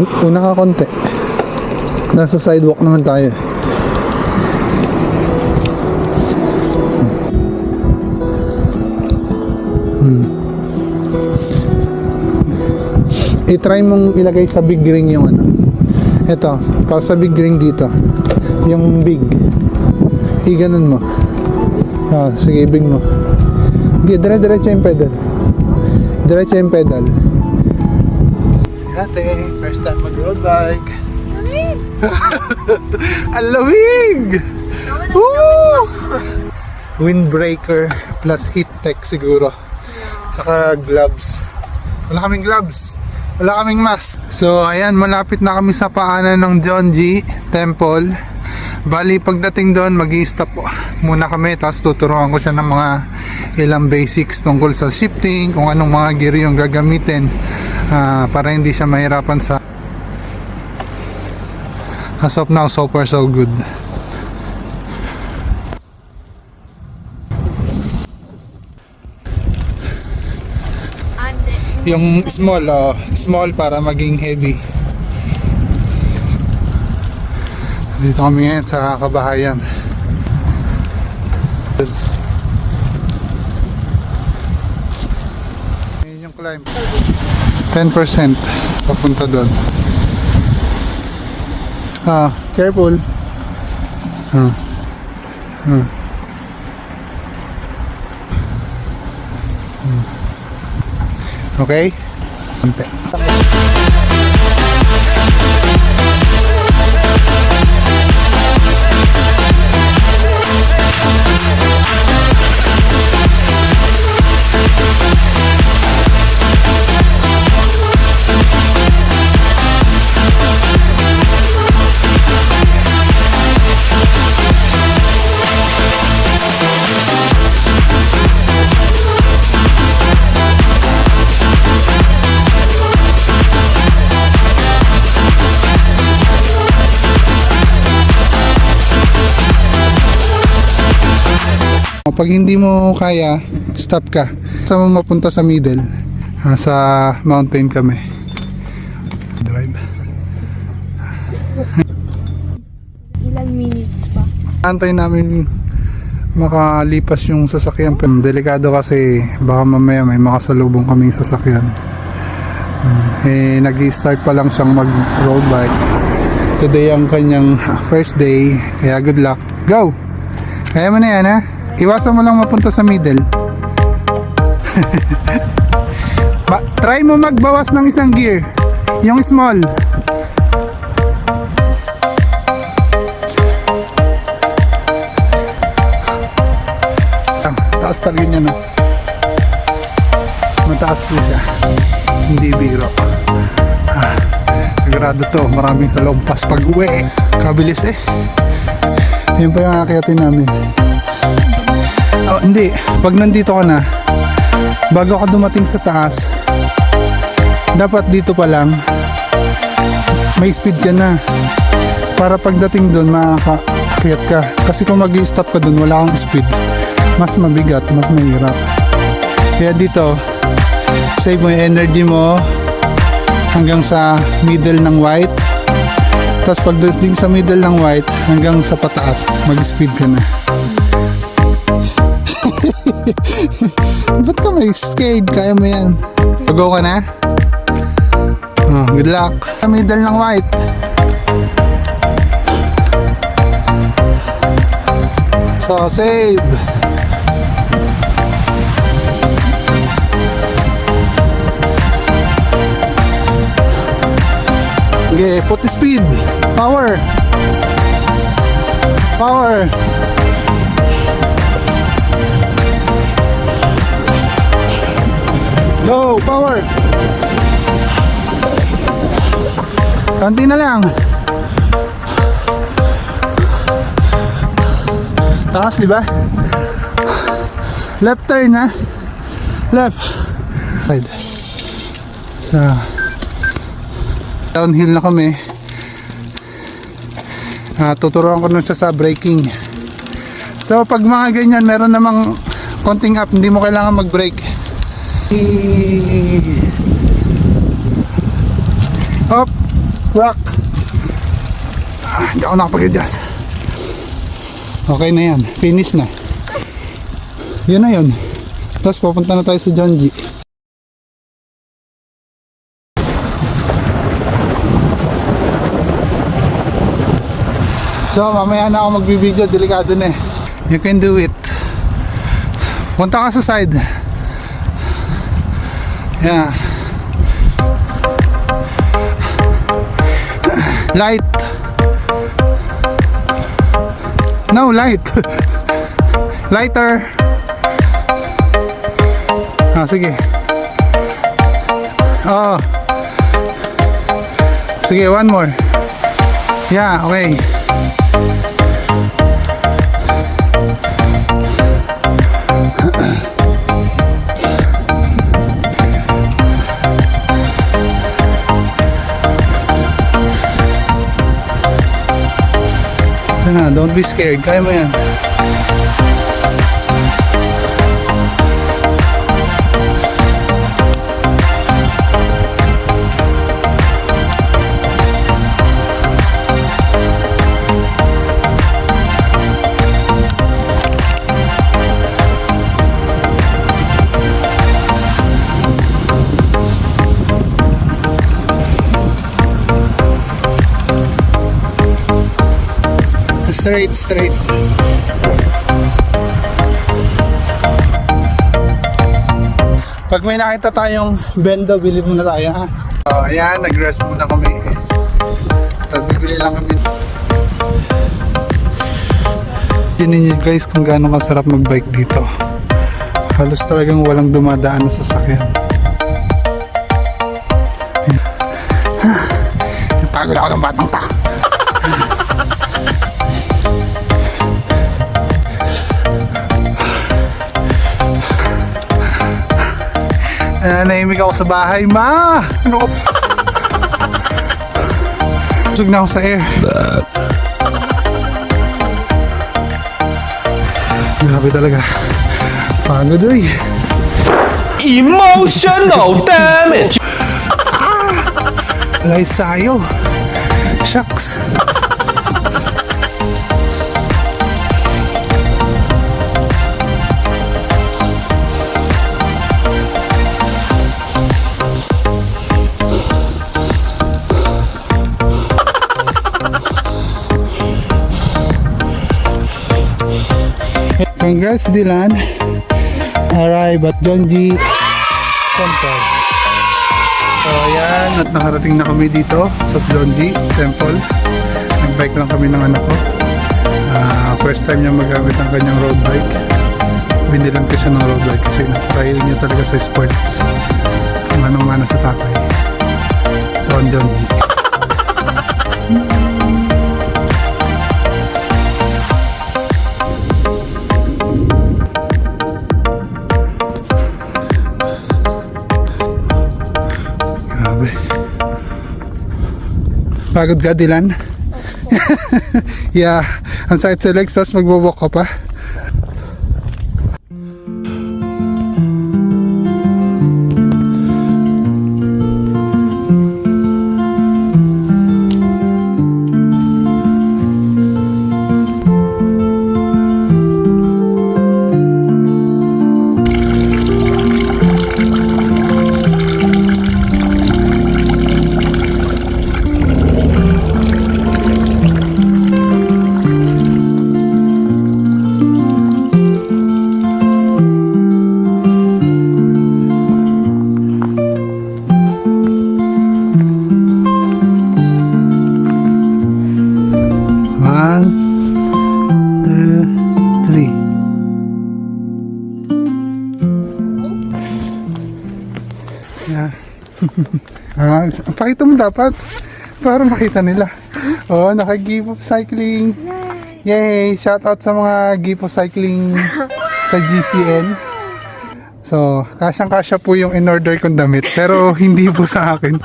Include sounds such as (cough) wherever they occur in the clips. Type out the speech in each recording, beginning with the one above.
Un- una ka konti. Nasa sidewalk naman tayo. Hmm. I-try mong ilagay sa big ring yung ano. Ito, para sa big ring dito. Yung big. I-ganon mo. Ah, sige, big mo. Sige, dire-diretso yung pedal. Diretso yung pedal. Si ate, first time mag-road bike. Ang lamig! (laughs) Woo! Windbreaker plus heat tech siguro. Tsaka gloves. Wala kaming gloves. Wala kaming mask. So, ayan, malapit na kami sa paanan ng John G. Temple. Bali, pagdating doon, mag stop muna kami. Tapos tuturuan ko siya ng mga ilang basics tungkol sa shifting, kung anong mga gear yung gagamitin ah, para hindi siya mahirapan sa As of now, so far so good. Yung small, oh, small para maging heavy. Dito kami ngayon sa kabahayan. Yung climb. 10% papunta doon. Ah, careful. Ah. Ah. Okay? Konti. Pag hindi mo kaya, stop ka. Saan mo mapunta sa middle? Ah, sa mountain kami. Drive. Ilang minutes pa? Antay namin makalipas yung sasakyan. Delikado kasi baka mamaya may makasalubong kaming sasakyan. Hmm, Eh, nag start pa lang siyang mag road bike. Today ang kanyang (laughs) first day. Kaya good luck. Go! Kaya mo na yan ha? Iwasan mo lang mapunta sa middle. (laughs) Ba- try mo magbawas ng isang gear. Yung small. Ah, taas talaga niya no. Mataas po siya. Hindi biro. Ah, sigurado to, maraming sa lompas pag uwi. Kabilis eh. Yun pa yung akyatin namin. Hindi, pag nandito ka na, bago ka dumating sa taas, dapat dito pa lang, may speed ka na. Para pagdating doon, makakaakyat ka. Kasi kung mag stop ka doon, wala kang speed. Mas mabigat, mas mahirap. Kaya dito, save mo yung energy mo hanggang sa middle ng white. Tapos pagdating sa middle ng white, hanggang sa pataas, mag-speed ka na. (laughs) Ba't ka may scared? Kaya mo yan. Go ka na? Oh, good luck. Middle ng white. So, save. Okay, put the speed. Power. Power. Go, power. Konti na lang. Taas, di ba? Left turn, ha? Left. Side. Sa downhill na kami. Ah, tuturuan ko nun siya sa braking. So, pag mga ganyan, meron namang konting up, hindi mo kailangan mag-brake. Up. Rock. Ah, hindi ako nakapag-adjust. Okay na yan. Finish na. Yun na yun. Tapos papunta na tayo sa John G. So, mamaya na ako magbibideo. Delikado na eh. You can do it. Punta ka sa side. Yeah. Light. No, light. (laughs) Lighter. Ah, sige. Oh. Sige, one more. Yeah, okay. Ito na, don't be scared. Kaya mo yan. Straight, straight. Pag may nakita tayong benda, bili muna tayo ha. Oh, ayan, nag-rest muna kami. Tapos bibili lang kami. Tingnan niyo guys kung gaano kasarap mag-bike dito. Halos talagang walang dumadaan na sasakyan. (sighs) Pagod ako ng batang ta. Nanahimik ako sa bahay, ma! Ano ko? Busog na ako sa air. Grabe talaga. Pagod uy. Emotional damage. Alay sayo. Shucks. Congrats Dylan. Arrive at John G. Temple. So ayan, at nakarating na kami dito sa John G. Temple. Nag-bike lang kami ng anak ko. Ah, first time niya magamit ang kanyang road bike. Binilan ko siya ng road bike kasi napakahilig niya talaga sa sports. Manong-mana sa tatay. Don John G. Pagod ka, Dylan? (laughs) yeah. Ang sakit sa legs, tapos magbubok ka pa. Yeah. (laughs) ah, pakita mo dapat para makita nila. Oh, naka-give of cycling. Yay! Shout out sa mga give of cycling sa GCN. So, kasyang-kasya po yung in-order kong damit. Pero (laughs) hindi po sa akin.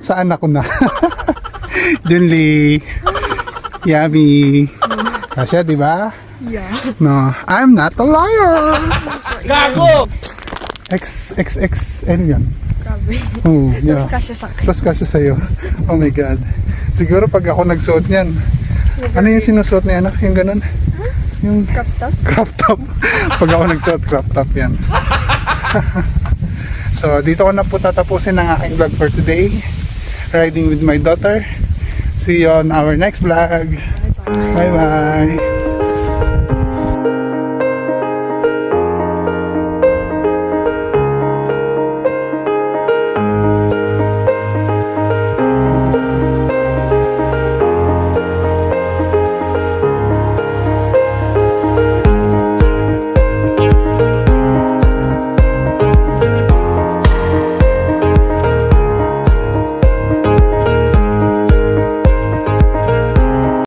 Sa anak ko na. (laughs) Junli. Yummy. Kasya, di ba? Yeah. No, I'm not a liar. Gago! X, X, X, ano yan? Grabe. Oh, yeah. (laughs) Tapos kasya sa akin. Tapos kasya sa'yo. Oh my God. Siguro pag ako nagsuot niyan, ano yung sinusuot ni ano? Yung ganun? Yung Crop top. crop top. (laughs) pag ako nagsuot, crop top yan. (laughs) so, dito ko na po tatapusin ang aking vlog for today. Riding with my daughter. See you on our next vlog. Bye-bye. Bye-bye.